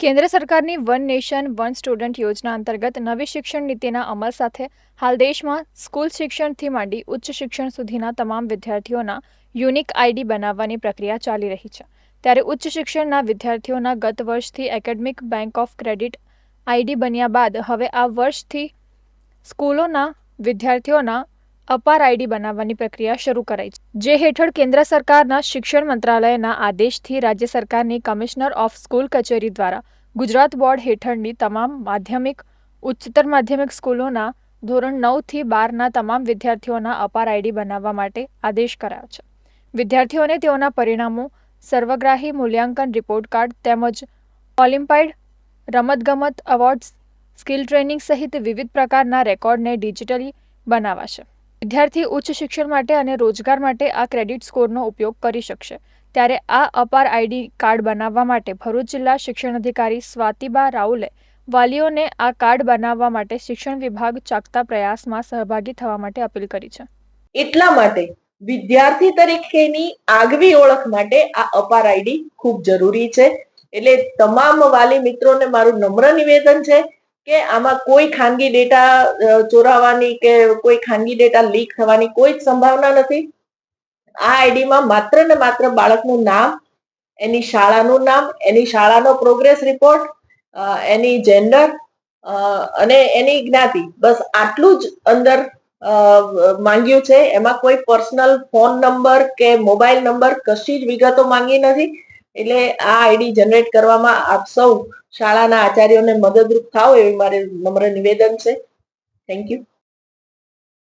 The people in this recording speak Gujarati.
કેન્દ્ર સરકારની વન નેશન, વન સ્ટુડન્ટ યોજના અંતર્ગત નવી શિક્ષણ નીતિના અમલ સાથે હાલ દેશમાં સ્કૂલ શિક્ષણથી માંડી ઉચ્ચ શિક્ષણ સુધીના તમામ વિદ્યાર્થીઓના યુનિક આઈડી બનાવવાની પ્રક્રિયા ચાલી રહી છે. ત્યારે ઉચ્ચ શિક્ષણના વિદ્યાર્થીઓના ગત વર્ષથી academic bank of credit ID બન્યા બાદ હવે આ વર્ષથી સ્કૂલોના વિદ્યાર્થીઓના અપાર આઈડી બનાવવાની પ્રક્રિયા શરૂ કરાઈ છે, જે હેઠળ કેન્દ્ર સરકારના શિક્ષણ મંત્રાલયના આદેશથી રાજ્ય સરકારની કમિશનર ઓફ સ્કૂલ કચેરી દ્વારા ગુજરાત બોર્ડ હેઠળની તમામ માધ્યમિક, ઉચ્ચતર માધ્યમિક સ્કૂલોના ધોરણ નવથી બારના તમામ વિદ્યાર્થીઓના અપાર આઈડી બનાવવા માટે આદેશ કરાયો છે. વિદ્યાર્થીઓને તેઓના પરિણામો, સર્વગ્રાહી મૂલ્યાંકન રિપોર્ટ કાર્ડ તેમજ ઓલિમ્પાઇડ રમતગમત એવોર્ડ્સ, સ્કિલ ટ્રેનિંગ સહિત વિવિધ પ્રકારના રેકોર્ડને ડિજિટલી બનાવાશે. વિદ્યાર્થી ઉચ્ચ શિક્ષણ માટે અને રોજગાર માટે આ ક્રેડિટ સ્કોરનો ઉપયોગ કરી શકશે. ત્યારે આ અપાર આઈડી કાર્ડ બનાવવા માટે ભરૂચ જિલ્લા શિક્ષણ અધિકારી સ્વાતિબા રાઉલે વાલીઓને આ કાર્ડ બનાવવા માટે શિક્ષણ વિભાગ ચાકતા પ્રયાસમાં સહભાગી થવા માટે અપીલ કરી છે. એટલા માટે વિદ્યાર્થી તરીકેની આગવી ઓળખ માટે આ અપાર આઈડી ખૂબ જરૂરી છે. એટલે તમામ વાલી મિત્રોને મારું નમ્ર નિવેદન છે કે આમાં કોઈ ખાનગી ડેટા ચોરાવાની કે કોઈ ખાનગી ડેટા લીક થવાની કોઈ જ સંભાવના નથી. આ આઈડીમાં માત્ર ને માત્ર બાળકનું નામ, એની શાળાનું નામ, એની શાળાનો પ્રોગ્રેસ રિપોર્ટ એની જેન્ડર અને એની જ્ઞાતિ. બસ આટલું જ અંદર માંગ્યું છે. એમાં કોઈ પર્સનલ ફોન નંબર કે મોબાઈલ નંબર કશી જ વિગતો માંગી નથી. એટલે આ આઈડી જનરેટ કરવામાં આપ સૌ શાળાના આચાર્યોને મદદરૂપ થાવ એવી મારે નમ્ર નિવેદન છે. Thank you